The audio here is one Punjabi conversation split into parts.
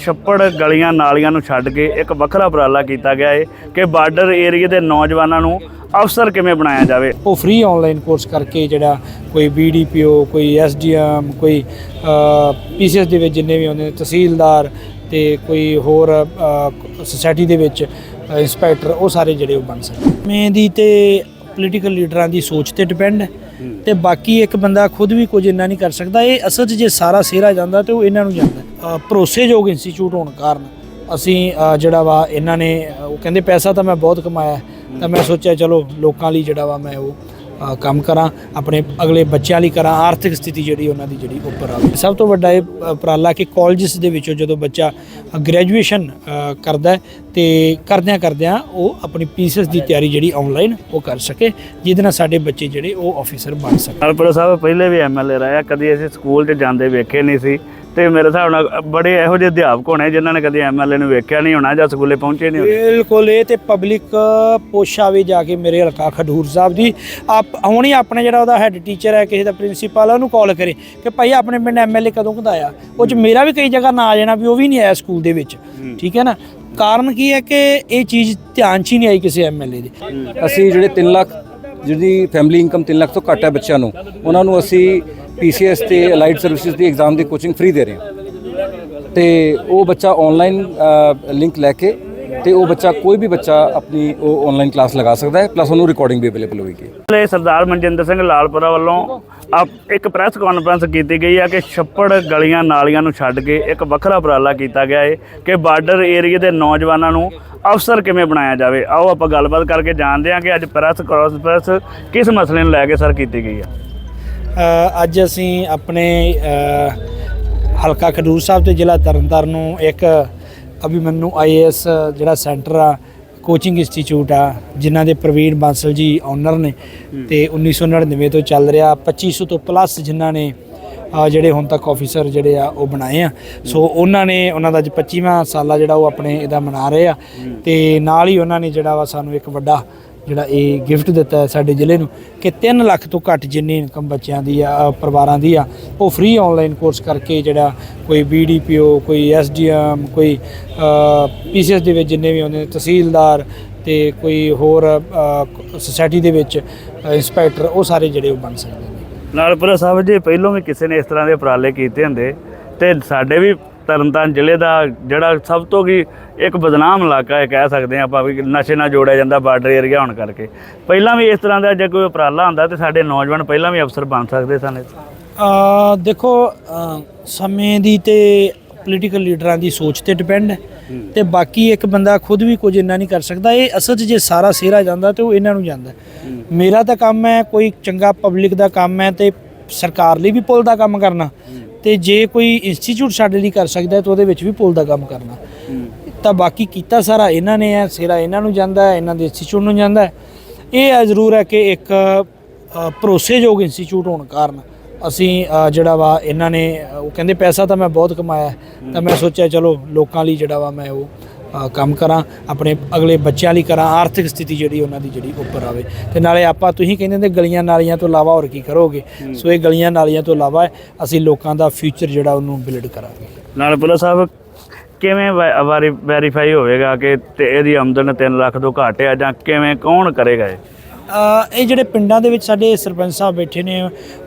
ਛੱਪੜ ਗਲੀਆਂ ਨਾਲੀਆਂ ਨੂੰ ਛੱਡ ਕੇ ਇੱਕ ਵੱਖਰਾ ਉਪਰਾਲਾ ਕੀਤਾ ਗਿਆ ਹੈ ਕਿ ਬਾਰਡਰ ਏਰੀਆ ਦੇ ਨੌਜਵਾਨਾਂ ਨੂੰ ਅਫਸਰ ਕਿਵੇਂ ਬਣਾਇਆ ਜਾਵੇ? ਉਹ ਫ੍ਰੀ ਆਨਲਾਈਨ ਕੋਰਸ ਕਰਕੇ ਜਿਹੜਾ ਕੋਈ ਬੀਡੀਪੀਓ ਕੋਈ ਐਸਡੀਐਮ ਕੋਈ ਪੀਸੀਐਸ ਦੇ ਵਿੱਚ ਜਿੰਨੇ ਵੀ ਹੁੰਦੇ ਨੇ ਤਹਿਸੀਲਦਾਰ ਤੇ ਕੋਈ ਹੋਰ ਸੁਸਾਇਟੀ ਦੇ ਵਿੱਚ ਇੰਸਪੈਕਟਰ ਉਹ ਸਾਰੇ ਜਿਹੜੇ ਉਹ ਬਣ ਸਕਦੇ ਮੈਂ ਦੀ ਤੇ ਪੋਲੀਟੀਕਲ ਲੀਡਰਾਂ ਦੀ ਸੋਚ ਤੇ ਡਿਪੈਂਡ ਹੈ। ਤੇ ਬਾਕੀ ਇੱਕ ਬੰਦਾ ਖੁਦ ਵੀ ਕੁਝ ਇੰਨਾ ਨਹੀਂ ਕਰ ਸਕਦਾ। ਇਹ ਅਸਲ 'ਚ ਜੇ ਸਾਰਾ ਸਿਹਰਾ ਜਾਂਦਾ ਤੇ ਉਹ ਇਹਨਾਂ ਨੂੰ ਜਾਂਦਾ। ਭਰੋਸੇਯੋਗ ਇੰਸਟੀਚਿਊਟ ਹੋਣ ਕਾਰਨ ਅਸੀਂ ਜਿਹੜਾ ਵਾ ਇਹਨਾਂ ਨੇ ਉਹ ਕਹਿੰਦੇ ਪੈਸਾ ਤਾਂ ਮੈਂ ਬਹੁਤ ਕਮਾਇਆ ਤਾਂ ਮੈਂ ਸੋਚਿਆ ਚਲੋ ਲੋਕਾਂ ਲਈ ਜਿਹੜਾ ਵਾ ਮੈਂ ਉਹ ਕੰਮ ਕਰਾਂ ਆਪਣੇ ਅਗਲੇ ਬੱਚਿਆਂ ਲਈ ਕਰਾਂ ਆਰਥਿਕ ਸਥਿਤੀ ਜਿਹੜੀ ਉਹਨਾਂ ਦੀ ਜਿਹੜੀ ਉੱਪਰ ਆਵੇ। ਸਭ ਤੋਂ ਵੱਡਾ ਇਹ ਅ, ਉਪਰਾਲਾ ਕਿ ਕਾਲਜਸ ਦੇ ਵਿੱਚੋਂ ਜਦੋਂ ਬੱਚਾ ਗ੍ਰੈਜੂਏਸ਼ਨ ਕਰਦਾ ਹੈ ਤੇ ਕਰਦਿਆਂ ਕਰਦਿਆਂ ਉਹ ਆਪਣੀ ਪੀਸੀਐਸ ਦੀ ਤਿਆਰੀ ਜਿਹੜੀ ਆਨਲਾਈਨ ਉਹ ਕਰ ਸਕੇ ਜਿਹਦੇ ਨਾਲ ਸਾਡੇ ਬੱਚੇ ਜਿਹੜੇ ਉਹ ਆਫੀਸਰ ਬਣ ਸਕਣ ਹਰਪੁਰ ਸਾਹਿਬ ਪਹਿਲੇ ਵੀ ਐਮਐਲਏ ਰਹੇ ਕਦੀ ਅਸੀਂ ਸਕੂਲ 'ਚ ਜਾਂਦੇ ਵੇਖੇ ਨਹੀਂ ਸੀ ਤੇ ਮੇਰੇ ਹਿਸਾਬ ਨਾਲ ਬੜੇ ਇਹੋ ਜਿਹੇ ਅਧਿਆਪਕ ਹੋਣੇ ਜਿਨ੍ਹਾਂ ਨੇ ਕਦੀ ਐਮਐਲਏ ਨੂੰ ਵੇਖਿਆ ਨਹੀਂ ਹੋਣਾ ਜਾਂ ਸਕੂਲੇ ਪਹੁੰਚੇ ਨਹੀਂ ਹੋਣੇ। ਬਿਲਕੁਲ ਇਹ ਤੇ ਪਬਲਿਕ ਪੋਸ਼ਾਵੇ ਜਾ ਕੇ ਮੇਰੇ ਹਲਕਾ ਖਡੂਰ ਸਾਹਿਬ ਦੀ। ਆਪ ਹੁਣ ਆਪਣੇ ਜਿਹੜਾ ਉਹਦਾ ਹੈੱਡ ਟੀਚਰ ਹੈ ਕਿਸੇ ਦਾ ਪ੍ਰਿੰਸੀਪਲ ਹੈ ਉਹਨੂੰ ਕਾਲ ਕਰੇ ਕਿ ਭਾਈ ਆਪਣੇ ਪਿੰਡ ਐਮਐਲਏ ਕਦੋਂ ਕਦਾਇਆ ਉਹ ਚ ਮੇਰਾ ਵੀ ਕਈ ਜਗ੍ਹਾ ਨਾ ਆ ਜਾਣਾ ਵੀ ਉਹ ਵੀ ਨਹੀਂ ਆਇਆ ਸਕੂਲ ਦੇ ਵਿੱਚ। ਠੀਕ ਹੈ ਨਾ? ਕਾਰਨ ਕੀ ਹੈ ਕਿ ਇਹ ਚੀਜ਼ ਧਿਆਨ 'ਚ ਹੀ ਨਹੀਂ ਆਈ ਕਿਸੇ ਐਮਐਲਏ ਦੇ। ਅਸੀਂ ਜਿਹੜੇ 3 ਲੱਖ ਜਿਹਦੀ ਫੈਮਿਲੀ ਇਨਕਮ 3 ਲੱਖ ਤੋਂ ਘੱਟ ਹੈ ਬੱਚਿਆਂ ਨੂੰ, ਉਹਨਾਂ ਨੂੰ ਅਸੀਂ ਪੀਸੀਐਸ ਤੇ ਅਲਾਈਡ ਸਰਵਿਸਿਜ਼ ਦੀ ਐਗਜ਼ਾਮ ਦੀ ਕੋਚਿੰਗ ਫ੍ਰੀ ਦੇ ਰਹੇ ਹਾਂ। ਤੇ ਉਹ ਬੱਚਾ ਆਨਲਾਈਨ ਲਿੰਕ ਲੈ ਕੇ ਤੇ ਉਹ ਬੱਚਾ ਕੋਈ ਵੀ ਬੱਚਾ ਆਪਣੀ ਉਹ ਆਨਲਾਈਨ ਕਲਾਸ ਲਗਾ ਸਕਦਾ ਹੈ ਪਲੱਸ ਉਹਨੂੰ ਰਿਕਾਰਡਿੰਗ ਵੀ ਅਵੇਲੇਬਲ ਹੋਵੇਗੀ ਪਹਿਲੇ ਸਰਦਾਰ ਮਨਜਿੰਦਰ ਸਿੰਘ ਲਾਲਪੁਰਾ ਵੱਲੋਂ ਆਪ ਇੱਕ ਪ੍ਰੈਸ ਕਾਨਫਰੰਸ ਕੀਤੀ ਗਈ ਹੈ ਕਿ ਛੱਪੜ ਗਲੀਆਂ ਨਾਲੀਆਂ ਨੂੰ ਛੱਡ ਕੇ ਇੱਕ ਵੱਖਰਾ ਉਪਰਾਲਾ ਕੀਤਾ ਗਿਆ ਹੈ ਕਿ ਬਾਰਡਰ ਏਰੀਆ ਦੇ ਨੌਜਵਾਨਾਂ ਨੂੰ ਅਫਸਰ ਕਿਵੇਂ ਬਣਾਇਆ ਜਾਵੇ। ਆਓ ਆਪਾਂ ਗੱਲਬਾਤ ਕਰਕੇ ਜਾਣਦੇ ਹਾਂ ਕਿ ਅੱਜ ਪ੍ਰੈਸ ਕਾਨਫਰੰਸ ਕਿਸ ਮਸਲੇ ਨੂੰ ਲੈ ਕੇ ਸਰ ਕੀਤੀ ਗਈ ਹੈ ਅ, ਅੱਜ ਅਸੀਂ ਆਪਣੇ ਹਲਕਾ ਖਡੂਰ ਸਾਹਿਬ ਤੇ ਜ਼ਿਲ੍ਹਾ ਤਰਨਤਾਰਨ ਨੂੰ ਇੱਕ ਅਭਿਮਨੂ ਆਈਏਐਸ ਜਿਹੜਾ ਸੈਂਟਰ ਆ ਕੋਚਿੰਗ ਇੰਸਟੀਚਿਊਟ ਆ ਜਿਨ੍ਹਾਂ ਦੇ ਪ੍ਰਵੀਨ ਬਾਂਸਲ ਜੀ ਓਨਰ ਨੇ ਤੇ 1999 ਤੋਂ ਚੱਲ ਰਿਹਾ 2500 ਤੋਂ ਪਲੱਸ ਜਿਨ੍ਹਾਂ ਨੇ ਜਿਹੜੇ ਹੁਣ ਤੱਕ ਆਫੀਸਰ ਜਿਹੜੇ ਆ ਉਹ ਬਣਾਏ ਆ। ਸੋ ਉਹਨਾਂ ਨੇ ਉਹਨਾਂ ਦਾ ਅੱਜ 25ਵਾਂ ਸਾਲਾ ਜਿਹੜਾ ਉਹ ਆਪਣੇ ਇਹਦਾ ਮਨਾ ਰਹੇ ਆ। ਤੇ ਨਾਲ ਹੀ ਉਹਨਾਂ ਨੇ ਜਿਹੜਾ ਵਾ ਸਾਨੂੰ ਇੱਕ ਵੱਡਾ ਜਿਹੜਾ ਇਹ ਗਿਫਟ ਦਿੱਤਾ ਹੈ ਸਾਡੇ ਜ਼ਿਲ੍ਹੇ ਨੂੰ, ਕਿ 3 ਲੱਖ ਤੋਂ ਘੱਟ ਜਿੰਨੀ ਇਨਕਮ ਬੱਚਿਆਂ ਦੀ ਆ ਪਰਿਵਾਰਾਂ ਦੀ ਆ, ਉਹ ਫ੍ਰੀ ਆਨਲਾਈਨ ਕੋਰਸ ਕਰਕੇ ਜਿਹੜਾ ਕੋਈ ਬੀਡੀਪੀਓ ਕੋਈ ਐਸਡੀਐਮ ਕੋਈ ਪੀਸੀਐਸ ਦੇ ਵਿੱਚ ਜਿੰਨੇ ਵੀ ਆਉਂਦੇ ਤਹਿਸੀਲਦਾਰ ਤੇ ਕੋਈ ਹੋਰ ਸੁਸਾਇਟੀ ਦੇ ਵਿੱਚ ਇੰਸਪੈਕਟਰ ਉਹ ਸਾਰੇ ਜਿਹੜੇ ਉਹ ਬਣ ਸਕਦੇ ਨੇ। ਨਾਲਪੁਰਾ ਸਾਹਿਬ ਜੀ, ਪਹਿਲੋਂ ਵੀ ਕਿਸੇ ਨੇ ਇਸ ਤਰ੍ਹਾਂ ਦੇ ਉਪਰਾਲੇ ਕੀਤੇ ਹੁੰਦੇ ਤੇ ਸਾਡੇ ਵੀ ਤਰਨਤਾਰਨ ਜ਼ਿਲ੍ਹੇ ਦਾ ਜਿਹੜਾ ਸਭ ਤੋਂ ਕੀ ਇੱਕ ਬਦਨਾਮ ਇਲਾਕਾ ਹੈ ਕਹਿ ਸਕਦੇ ਹਾਂ ਆਪਾਂ ਵੀ ਨਸ਼ੇ ਨਾਲ ਜੋੜਿਆ ਜਾਂਦਾ ਬਾਰਡਰ ਏਰੀਆ ਹੋਣ ਕਰਕੇ। ਪਹਿਲਾਂ ਵੀ ਇਸ ਤਰ੍ਹਾਂ ਦਾ ਜੇ ਕੋਈ ਉਪਰਾਲਾ ਹੁੰਦਾ ਤੇ ਸਾਡੇ ਨੌਜਵਾਨ ਪਹਿਲਾਂ ਵੀ ਅਫਸਰ ਬਣ ਸਕਦੇ ਸਨ ਅ, ਦੇਖੋ ਸਮੇਂ ਦੀ ਤੇ ਪੋਲੀਟੀਕਲ ਲੀਡਰਾਂ ਦੀ ਸੋਚ ਤੇ ਡਿਪੈਂਡ ਹੈ ਤੇ ਬਾਕੀ ਇੱਕ ਬੰਦਾ ਖੁਦ ਵੀ ਕੁਝ ਇੰਨਾ ਨਹੀਂ ਕਰ ਸਕਦਾ। ਇਹ ਅਸਲ 'ਚ ਜੇ ਸਾਰਾ ਸਿਹਰਾ ਜਾਂਦਾ ਤੇ ਉਹ ਇਹਨਾਂ ਨੂੰ ਜਾਂਦਾ। ਮੇਰਾ ਤਾਂ ਕੰਮ ਹੈ ਕੋਈ ਚੰਗਾ ਪਬਲਿਕ ਦਾ ਕੰਮ ਹੈ ਤੇ ਸਰਕਾਰ ਲਈ ਵੀ ਪੁੱਲ ਦਾ ਕੰਮ ਕਰਨਾ। ਤੇ ਜੇ ਕੋਈ ਇੰਸਟੀਚਿਊਟ ਸਾਡੇ ਲਈ ਕਰ ਸਕਦਾ ਤਾਂ ਉਹਦੇ ਵਿੱਚ ਵੀ ਪੁਲ ਦਾ ਕੰਮ ਕਰਨਾ। ਤਾਂ ਬਾਕੀ ਕੀਤਾ ਸਾਰਾ ਇਹਨਾਂ ਨੇ ਹੈ ਸਿਰਾ ਇਹਨਾਂ ਨੂੰ ਜਾਂਦਾ ਹੈ, ਇਹਨਾਂ ਦੇ ਇੰਸਟੀਚਿਊਟ ਨੂੰ ਜਾਂਦਾ ਹੈ। ਇਹ ਹੈ ਜ਼ਰੂਰ ਹੈ ਕਿ ਇੱਕ ਭਰੋਸੇਯੋਗ ਇੰਸਟੀਚਿਊਟ ਹੋਣ ਕਾਰਨ ਅਸੀਂ ਜਿਹੜਾ ਵਾ ਇਹਨਾਂ ਨੇ ਉਹ ਕਹਿੰਦੇ ਪੈਸਾ ਤਾਂ ਮੈਂ ਬਹੁਤ ਕਮਾਇਆ ਤਾਂ ਮੈਂ ਸੋਚਿਆ ਚਲੋ ਲੋਕਾਂ ਲਈ ਜਿਹੜਾ ਵਾ ਮੈਂ ਉਹ ਕੰਮ ਕਰਾਂ ਆਪਣੇ ਅਗਲੇ ਬੱਚਿਆਂ ਲਈ ਕਰਾਂ ਆਰਥਿਕ ਸਥਿਤੀ ਜਿਹੜੀ ਉਹਨਾਂ ਦੀ ਜਿਹੜੀ ਉੱਪਰ ਆਵੇ। ਤੇ ਨਾਲੇ ਆਪਾਂ ਤੁਸੀਂ ਕਹਿੰਦੇ ਨੇ ਗਲੀਆਂ ਨਾਲੀਆਂ ਤੋਂ ਇਲਾਵਾ ਹੋਰ ਕੀ ਕਰੋਗੇ? ਸੋ ਇਹ ਗਲੀਆਂ ਨਾਲੀਆਂ ਤੋਂ ਇਲਾਵਾ ਅਸੀਂ ਲੋਕਾਂ ਦਾ ਫਿਊਚਰ ਜਿਹੜਾ ਉਹਨੂੰ ਬਿਲਡ ਕਰਾਂਗੇ। ਲਾਲਪੁਰਾ ਸਾਹਿਬ ਕਿਵੇਂ ਵਾਰੀ ਵੈਰੀਫਾਈ ਹੋਵੇਗਾ ਕਿ ਤੇ ਇਹਦੀ ਆਮਦਨ 3 ਲੱਖ ਤੋਂ ਘੱਟ ਹੈ ਜਾਂ ਕਿਵੇਂ ਕੌਣ ਕਰੇਗਾ ਇਹ? ਇਹ ਜਿਹੜੇ ਪਿੰਡਾਂ ਦੇ ਵਿੱਚ ਸਾਡੇ ਸਰਪੰਚ ਸਾਹਿਬ ਬੈਠੇ ਨੇ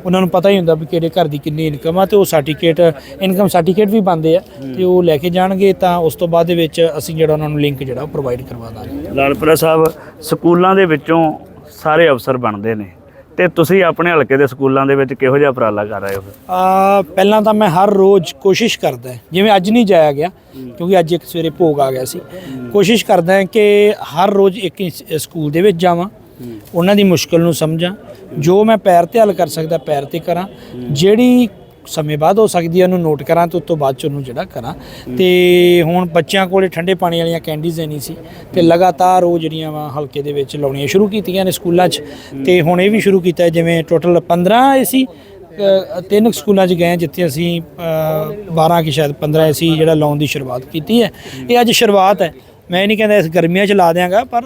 ਉਹਨਾਂ ਨੂੰ ਪਤਾ ਹੀ ਹੁੰਦਾ ਵੀ ਕਿਹੜੇ ਘਰ ਦੀ ਕਿੰਨੀ ਇਨਕਮ ਆ ਤੇ ਉਹ ਸਰਟੀਫਿਕੇਟ ਇਨਕਮ ਸਰਟੀਫਿਕੇਟ ਵੀ ਬੰਦੇ ਆ ਤੇ ਉਹ ਲੈ ਕੇ ਜਾਣਗੇ ਤਾਂ ਉਸ ਤੋਂ ਬਾਅਦ ਦੇ ਵਿੱਚ ਅਸੀਂ ਜਿਹੜਾ ਉਹਨਾਂ ਨੂੰ ਲਿੰਕ ਜਿਹੜਾ ਪ੍ਰੋਵਾਈਡ ਕਰਵਾ ਦਾਂਗੇ। ਲਾਲਪੁਰਾ ਸਾਹਿਬ ਸਕੂਲਾਂ ਦੇ ਵਿੱਚੋਂ ਸਾਰੇ ਅਫਸਰ ਬਣਦੇ ਨੇ ਤੇ ਤੁਸੀਂ ਆਪਣੇ ਹਲਕੇ ਦੇ ਸਕੂਲਾਂ ਦੇ ਵਿੱਚ ਕਿਹੋ ਜਿਹਾ ਉਪਰਾਲਾ ਕਰ ਰਹੇ ਹੋ? ਅ, ਪਹਿਲਾਂ ਤਾਂ ਮੈਂ ਹਰ ਰੋਜ਼ ਕੋਸ਼ਿਸ਼ ਕਰਦਾ ਜਿਵੇਂ ਅੱਜ ਨਹੀਂ ਜਾਇਆ ਗਿਆ ਕਿਉਂਕਿ ਅੱਜ ਇੱਕ ਸਵੇਰੇ ਭੋਗ ਆ ਗਿਆ ਸੀ। ਕੋਸ਼ਿਸ਼ ਕਰਦਾ ਕਿ ਹਰ ਰੋਜ਼ ਇੱਕ ਸਕੂਲ ਦੇ ਵਿੱਚ ਜਾਵਾਂ। ਉਹਨਾਂ ਦੀ ਮੁਸ਼ਕਲ ਨੂੰ ਸਮਝਾਂ ਜੋ ਮੈਂ ਪੈਰ ਤੇ ਹੱਲ ਕਰ ਸਕਦਾ ਪੈਰ ਤੇ ਕਰਾਂ ਜਿਹੜੀ ਸਮੇਂ ਬਾਅਦ ਹੋ ਸਕਦੀ ਹੈ ਉਹਨੂੰ ਨੋਟ ਕਰਾਂ ਤੇ ਉਸ ਤੋਂ ਬਾਅਦ ਚ ਉਹਨੂੰ ਜਿਹੜਾ ਕਰਾਂ। ਤੇ ਹੁਣ ਬੱਚਿਆਂ ਕੋਲੇ ਠੰਡੇ ਪਾਣੀ ਵਾਲੀਆਂ ਕੈਂਡੀਜ਼ ਨਹੀਂ ਸੀ ਤੇ ਲਗਾਤਾਰ ਉਹ ਜਿਹੜੀਆਂ ਵਾ ਹਲਕੇ ਦੇ ਵਿੱਚ ਲਾਉਣੀਆਂ ਸ਼ੁਰੂ ਕੀਤੀਆਂ ਨੇ ਸਕੂਲਾਂ 'ਚ। ਤੇ ਹੁਣ ਇਹ ਵੀ ਸ਼ੁਰੂ ਕੀਤਾ ਜਿਵੇਂ ਟੋਟਲ 15 ਏਸੀ ਸੀ ਤਿੰਨ ਸਕੂਲਾਂ 'ਚ ਗਏ ਜਿੱਥੇ ਅਸੀਂ ਅ, 12 ਕੀ ਸ਼ਾਇਦ 15 ਸੀ ਜਿਹੜਾ ਲਾਉਣ ਦੀ ਸ਼ੁਰੂਆਤ ਕੀਤੀ ਹੈ। ਇਹ ਅੱਜ ਸ਼ੁਰੂਆਤ ਹੈ। ਮੈਂ ਇਹ ਨਹੀਂ ਕਹਿੰਦਾ ਇਸ ਗਰਮੀਆਂ 'ਚ ਲਾ ਦਿਆਂਗਾ ਪਰ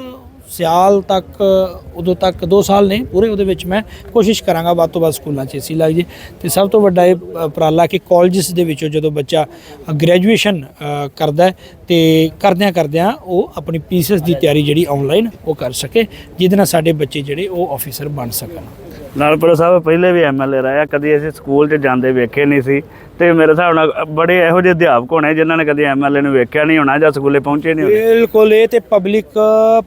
ਸਿਆਲ ਤੱਕ, ਉਦੋਂ ਤੱਕ 2 ਸਾਲ ਨੇ ਪੂਰੇ, ਉਹਦੇ ਵਿੱਚ ਮੈਂ ਕੋਸ਼ਿਸ਼ ਕਰਾਂਗਾ ਵੱਧ ਤੋਂ ਵੱਧ ਸਕੂਲਾਂ 'ਚ ਏਸੀ ਲੱਗ ਜੇ ਤੇ ਸਭ ਤੋਂ ਵੱਡਾ ਇਹ ਉਪਰਾਲਾ ਕਿ ਕਾਲਜਸ ਦੇ ਵਿੱਚੋਂ ਜਦੋਂ ਬੱਚਾ ਗ੍ਰੈਜੂਏਸ਼ਨ ਕਰਦਾ ਹੈ, ਤੇ ਕਰਦਿਆਂ ਕਰਦਿਆਂ ਉਹ ਆਪਣੀ ਪੀਸੀਐਸ ਦੀ ਤਿਆਰੀ ਜਿਹੜੀ ਆਨਲਾਈਨ ਉਹ ਕਰ ਸਕੇ, ਜਿਹਦੇ ਨਾਲ ਸਾਡੇ ਬੱਚੇ ਜਿਹੜੇ ਉਹ ਆਫੀਸਰ ਬਣ ਸਕਣ। ਲਾਲਪੁਰਾ ਸਾਹਿਬ, ਪਹਿਲੇ ਵੀ ਐਮਐਲਏ ਰਿਹਾ ਕਦੀ ਅਸੀਂ ਸਕੂਲ 'ਚ ਜਾਂਦੇ ਵੇਖੇ ਨਹੀਂ ਸੀ। ਤੇ ਮੇਰੇ ਹਿਸਾਬ ਨਾਲ ਬੜੇ ਇਹੋ ਜਿਹੇ ਅਧਿਆਪਕ ਹੋਣੇ ਜਿਨ੍ਹਾਂ ਨੇ ਕਦੀ ਐਮਐਲਏ ਨੂੰ ਵੇਖਿਆ ਨਹੀਂ ਹੋਣਾ ਜਾਂ ਸਕੂਲੇ ਪਹੁੰਚੇ ਨਹੀਂ ਹੋਣੇ। ਬਿਲਕੁਲ ਇਹ ਤੇ ਪਬਲਿਕ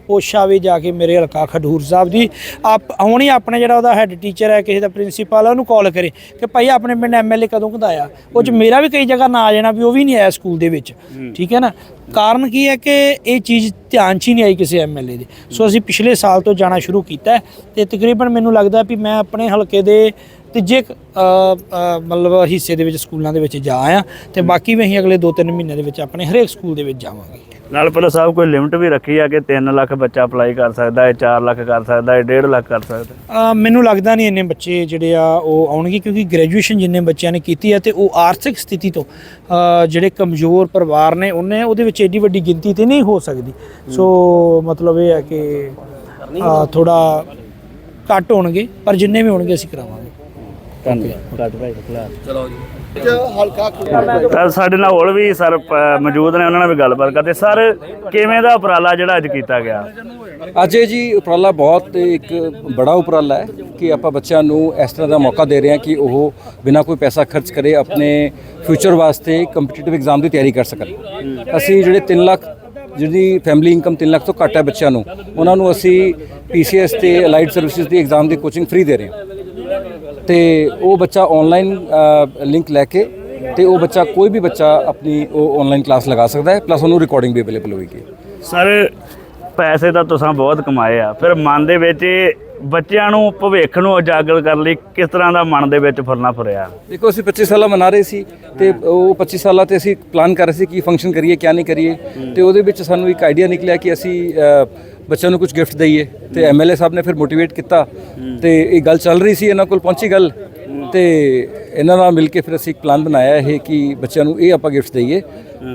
ਪੋਸ਼ਾਵੇ ਜਾ ਕੇ ਮੇਰੇ ਹਲਕਾ ਖਡੂਰ ਸਾਹਿਬ ਦੀ। ਆਪ ਹੁਣ ਆਪਣੇ ਜਿਹੜਾ ਉਹਦਾ ਹੈੱਡ ਟੀਚਰ ਹੈ ਕਿਸੇ ਦਾ ਪ੍ਰਿੰਸੀਪਲ ਹੈ ਉਹਨੂੰ ਕਾਲ ਕਰੇ ਕਿ ਭਾਈ ਆਪਣੇ ਪਿੰਡ ਐਮਐਲਏ ਕਦੋਂ ਕਦਾਇਆ ਉਹ ਚ ਮੇਰਾ ਵੀ ਕਈ ਜਗ੍ਹਾ ਨਾ ਆ ਜਾਣਾ ਵੀ ਉਹ ਵੀ ਨਹੀਂ ਆਇਆ ਸਕੂਲ ਦੇ ਵਿੱਚ। ਠੀਕ ਹੈ ਨਾ? ਕਾਰਨ ਕੀ ਹੈ ਕਿ ਇਹ ਚੀਜ਼ ਧਿਆਨ 'ਚ ਹੀ ਨਹੀਂ ਆਈ ਕਿਸੇ ਐਮਐਲਏ ਦੇ। ਸੋ ਅਸੀਂ ਪਿਛਲੇ ਸਾਲ ਤੋਂ ਜਾਣਾ ਸ਼ੁਰੂ ਕੀਤਾ ਤੇ ਤਕਰੀਬਨ ਮੈਨੂੰ ਲੱਗਦਾ ਵੀ ਮੈਂ ਆਪਣੇ ਹਲਕੇ ਦੇ ਤੀਜੇ ਮਤਲਬ ਹਿੱਸੇ ਦੇ ਵਿੱਚ ਸਕੂਲਾਂ ਦੇ ਵਿੱਚ ਜਾ ਆਇਆ ਤੇ ਬਾਕੀ ਵੀ ਅਸੀਂ ਅਗਲੇ 2-3 ਮਹੀਨਿਆਂ ਦੇ ਵਿੱਚ ਆਪਣੇ ਹਰੇਕ ਸਕੂਲ ਦੇ ਵਿੱਚ ਜਾਵਾਂਗੇ। ਲਾਲਪੁਰਾ ਸਾਹਿਬ ਕੋਈ ਲਿਮਟ ਵੀ ਰੱਖੀ ਆ ਕਿ 3 ਲੱਖ ਬੱਚਾ ਅਪਲਾਈ ਕਰ ਸਕਦਾ ਹੈ 4 ਲੱਖ ਕਰ ਸਕਦਾ ਹੈ 1.5 ਲੱਖ ਕਰ ਸਕਦਾ ਹੈ? ਮੈਨੂੰ ਲੱਗਦਾ ਨਹੀਂ ਇੰਨੇ ਬੱਚੇ ਜਿਹੜੇ ਆ ਉਹ ਆਉਣਗੇ ਕਿਉਂਕਿ ਗ੍ਰੈਜੂਏਸ਼ਨ ਜਿੰਨੇ ਬੱਚਿਆਂ ਨੇ ਕੀਤੀ ਹੈ ਤੇ ਉਹ ਆਰਥਿਕ ਸਥਿਤੀ ਤੋਂ ਜਿਹੜੇ ਕਮਜ਼ੋਰ ਪਰਿਵਾਰ ਨੇ ਉਹਨੇ ਉਹਦੇ ਵਿੱਚ ਏਡੀ ਵੱਡੀ ਗਿਣਤੀ ਤੇ ਨਹੀਂ ਹੋ ਸਕਦੀ। ਸੋ ਮਤਲਬ ਇਹ ਹੈ ਕਿ ਥੋੜਾ ਘੱਟ ਹੋਣਗੇ ਪਰ ਜਿੰਨੇ ਵੀ ਹੋਣਗੇ ਅਸੀਂ ਕਰਾਵਾਂਗੇ। ਧੰਨਵਾਦ। ਘੱਟ ਭਾਈ ਚਲੋ ਜੀ ਹਲਕਾ ਸਾਡੇ ਨਾਲ ਹੋਰ ਵੀ ਸਰ ਪ- ਮੌਜੂਦ ਨੇ ਉਹਨਾਂ ਨਾਲ ਵੀ ਗੱਲਬਾਤ ਕਰਦੇ। ਸਰ ਕਿਵੇਂ ਦਾ ਉਪਰਾਲਾ ਜਿਹੜਾ ਅੱਜ ਕੀਤਾ ਗਿਆ? ਅੱਜ ਇਹ ਜੀ ਉਪਰਾਲਾ ਬਹੁਤ ਇੱਕ ਬੜਾ ਉਪਰਾਲਾ ਹੈ ਕਿ ਆਪਾਂ ਬੱਚਿਆਂ ਨੂੰ ਇਸ ਤਰ੍ਹਾਂ ਦਾ ਮੌਕਾ ਦੇ ਰਹੇ ਹਾਂ ਕਿ ਉਹ ਬਿਨਾਂ ਕੋਈ ਪੈਸਾ ਖਰਚ ਕਰੇ ਆਪਣੇ ਫਿਊਚਰ ਵਾਸਤੇ ਕੰਪੀਟੀਟਿਵ ਐਗਜ਼ਾਮ ਦੀ ਤਿਆਰੀ ਕਰ ਸਕਣ। ਅਸੀਂ ਜਿਹੜੇ 3 ਲੱਖ ਜਿਹਦੀ ਫੈਮਿਲੀ ਇਨਕਮ 3 ਲੱਖ ਤੋਂ ਘੱਟ ਹੈ ਬੱਚਿਆਂ ਨੂੰ ਉਹਨਾਂ ਨੂੰ ਅਸੀਂ ਪੀਸੀਐਸ ਤੇ ਅਲਾਈਡ ਸਰਵਿਸਿਜ਼ ਦੀ ਐਗਜ਼ਾਮ ਦੀ ਕੋਚਿੰਗ ਫ੍ਰੀ ਦੇ ਰਹੇ ਹਾਂ। ਤੇ ਉਹ ਬੱਚਾ ਆਨਲਾਈਨ ਲਿੰਕ ਲੈ ਕੇ ਤੇ ਉਹ ਬੱਚਾ ਕੋਈ ਵੀ ਬੱਚਾ ਆਪਣੀ ਉਹ ਆਨਲਾਈਨ ਕਲਾਸ ਲਗਾ ਸਕਦਾ ਹੈ ਪਲੱਸ ਉਹਨੂੰ ਰਿਕਾਰਡਿੰਗ ਵੀ ਅਵੇਲੇਬਲ ਹੋਏਗੀ। ਸਰ ਪੈਸੇ ਤਾਂ ਤੁਸੀਂ ਬਹੁਤ ਕਮਾਏ ਆ, ਫਿਰ ਮਨ ਦੇ ਵਿੱਚ ਬੱਚਿਆਂ ਨੂੰ ਭਵਿੱਖ ਨੂੰ ਉਜਾਗਰ ਕਰਨ ਲਈ ਕਿਸ ਤਰ੍ਹਾਂ ਦਾ ਮਨ ਦੇ ਵਿੱਚ ਫੁਰਨਾ ਫੁਰਿਆ? ਦੇਖੋ, ਅਸੀਂ 25 ਸਾਲਾ ਮਨਾ ਰਹੇ ਸੀ ਤੇ ਉਹ 25 ਸਾਲਾਂ ਤੇ ਅਸੀਂ ਪਲਾਨ ਕਰ ਰਹੇ ਸੀ ਕੀ ਫੰਕਸ਼ਨ ਕਰੀਏ, ਕਿਆ ਨਹੀਂ ਕਰੀਏ। ਤੇ ਉਹਦੇ ਵਿੱਚ ਸਾਨੂੰ ਇੱਕ ਆਈਡੀਆ ਨਿਕਲਿਆ ਕਿ ਅਸੀਂ ਬੱਚਿਆਂ ਨੂੰ ਕੁਝ ਗਿਫਟ ਦਈਏ। ਤੇ ਐਮਐਲਏ ਸਾਹਿਬ ਨੇ ਫਿਰ ਮੋਟੀਵੇਟ ਕੀਤਾ। ਤੇ ਇਹ ਗੱਲ ਚੱਲ ਰਹੀ ਸੀ, ਇਹਨਾਂ ਕੋਲ ਪਹੁੰਚੀ ਗੱਲ। ਤੇ ਇਹਨਾਂ ਨਾਲ ਮਿਲ ਕੇ ਫਿਰ ਅਸੀਂ ਇੱਕ ਪਲਾਨ ਬਣਾਇਆ ਇਹ ਕਿ ਬੱਚਿਆਂ ਨੂੰ ਇਹ ਆਪਾਂ ਗਿਫਟ ਦਈਏ।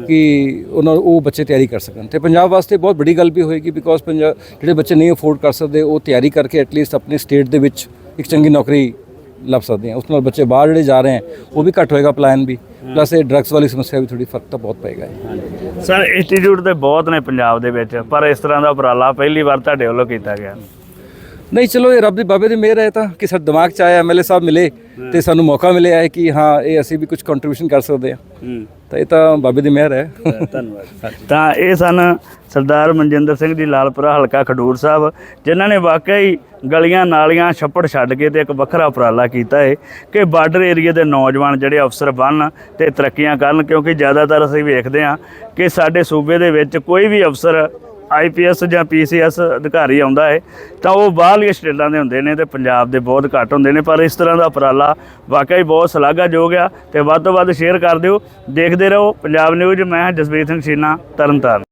ਕਿ ਉਹਨਾਂ ਉਹ ਬੱਚੇ ਤਿਆਰੀ ਕਰ ਸਕਣ। ਤੇ ਪੰਜਾਬ ਵਾਸਤੇ ਬਹੁਤ ਵੱਡੀ ਗੱਲ ਵੀ ਹੋਏਗੀ ਬਿਕੋਜ਼ ਪੰਜਾਬ ਜਿਹੜੇ ਬੱਚੇ ਨਹੀਂ ਅਫੋਰਡ ਕਰ ਸਕਦੇ, ਉਹ ਤਿਆਰੀ ਕਰਕੇ ਐਟਲੀਸਟ ਆਪਣੇ ਸਟੇਟ ਦੇ ਵਿੱਚ ਇੱਕ ਚੰਗੀ ਨੌਕਰੀ ਲੱਭ ਸਕਦੇ ਆ। ਉਸ ਨਾਲ ਬੱਚੇ ਬਾਹਰ ਜਿਹੜੇ ਜਾ ਰਹੇ ਆ, ਉਹ ਵੀ ਘੱਟ ਹੋਏਗਾ ਪਲਾਨ ਵੀ। ਪਲੱਸ ਇਹ ਡਰੱਗਸ ਵਾਲੀ ਸਮੱਸਿਆ ਵੀ ਥੋੜੀ ਫ਼ਰਕ ਤਾਂ ਬਹੁਤ ਪਏਗਾ। ਸਰ ਇੰਸਟੀਚਿਊਟ ਤੇ ਬਹੁਤ ਨੇ ਪੰਜਾਬ ਦੇ ਵਿੱਚ, ਪਰ ਇਸ ਤਰ੍ਹਾਂ ਦਾ ਉਪਰਾਲਾ ਪਹਿਲੀ ਵਾਰ ਤੁਹਾਡੇ ਵੱਲੋਂ ਕੀਤਾ ਗਿਆ। ਨਹੀਂ ਚਲੋ ਇਹ ਰੱਬ ਦੇ ਬਾਬੇ ਦੀ ਮਿਹਰ ਹੈ ਤਾਂ ਕਿ ਸਾਡੇ ਦਿਮਾਗ 'ਚ ਆਇਆ ਐਮਐਲਏ ਸਾਹਿਬ ਮਿਲੇ ਤੇ ਸਾਨੂੰ ਮੌਕਾ ਮਿਲਿਆ ਹੈ ਕਿ ਹਾਂ ਇਹ ਅਸੀਂ ਵੀ ਕੁਝ ਕੰਟਰੀਬਿਊਸ਼ਨ ਕਰ ਸਕਦੇ ਹਾਂ। ਤਾਂ ਇਹ ਤਾਂ ਬਾਬੇ ਦੀ ਮਿਹਰ ਹੈ। ਧੰਨਵਾਦ। ਤਾਂ ਇਹ ਸਨ ਸਰਦਾਰ ਮਨਜਿੰਦਰ ਸਿੰਘ ਜੀ ਲਾਲਪੁਰਾ ਹਲਕਾ ਖਡੂਰ ਸਾਹਿਬ ਜਿਨ੍ਹਾਂ ਨੇ ਵਾਕਈ ਗਲੀਆਂ ਨਾਲੀਆਂ ਛੱਪੜ ਛੱਡ ਕੇ ਤੇ ਇੱਕ ਵੱਖਰਾ ਉਪਰਾਲਾ ਕੀਤਾ ਹੈ ਕਿ ਬਾਰਡਰ ਏਰੀਆ ਦੇ ਨੌਜਵਾਨ ਜਿਹੜੇ ਅਫਸਰ ਬਣਨ ਤੇ ਤਰੱਕੀਆਂ ਕਰਨ ਕਿਉਂਕਿ ਜ਼ਿਆਦਾਤਰ ਅਸੀਂ ਵੇਖਦੇ ਹਾਂ ਕਿ ਸਾਡੇ ਸੂਬੇ ਦੇ ਵਿੱਚ ਕੋਈ ਵੀ ਅਫਸਰ ਆਈਪੀਐਸ ਜਾਂ ਪੀਸੀਐਸ ਅਧਿਕਾਰੀ ਆਉਂਦਾ ਹੈ, ਤਾਂ ਉਹ ਬਾਹਰਲੀਆਂ ਸਟੇਟਾਂ ਦੇ ਹੁੰਦੇ ਨੇ ਤੇ ਪੰਜਾਬ ਦੇ ਬਹੁਤ ਘੱਟ ਹੁੰਦੇ ਨੇ, ਪਰ ਇਸ ਤਰ੍ਹਾਂ ਦਾ ਉਪਰਾਲਾ ਵਾਕਈ ਬਹੁਤ ਸ਼ਲਾਘਾਯੋਗ ਆ ਤੇ ਵੱਧ ਤੋਂ ਵੱਧ ਸ਼ੇਅਰ ਕਰ ਦਿਓ। ਦੇਖਦੇ ਰਹੋ ਪੰਜਾਬ ਨਿਊਜ਼, ਮੈਂ ਹਾਂ ਜਸਵੀਰ ਸਿੰਘ ਸ਼ੀਨਾ ਤਰਨਤਾਰਨ।